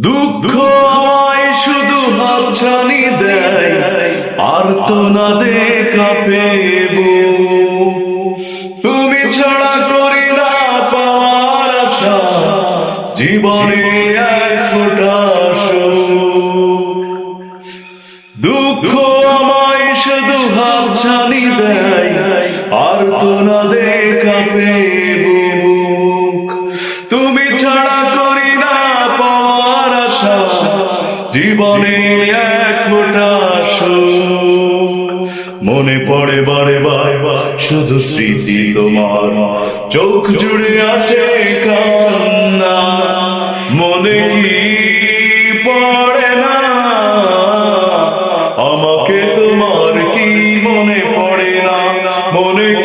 দুঃখ আমায় শুধু হাতছানি দেয় আর তো না দে তুমি ছাড়া করি না পাওয়ার আশা, জীবনে এক ফোঁটা দুঃখ আমায় শুধু হাতছানি দেয় আর তো না জীবনে এক ফোঁটা মনে পড়ে বারে বারে শুধু স্মৃতি তোমার। চোখ জুড়ে আসে কান্না। মনে কি পড়ে না? আমাকে তোমার কি মনে পড়ে না? মনে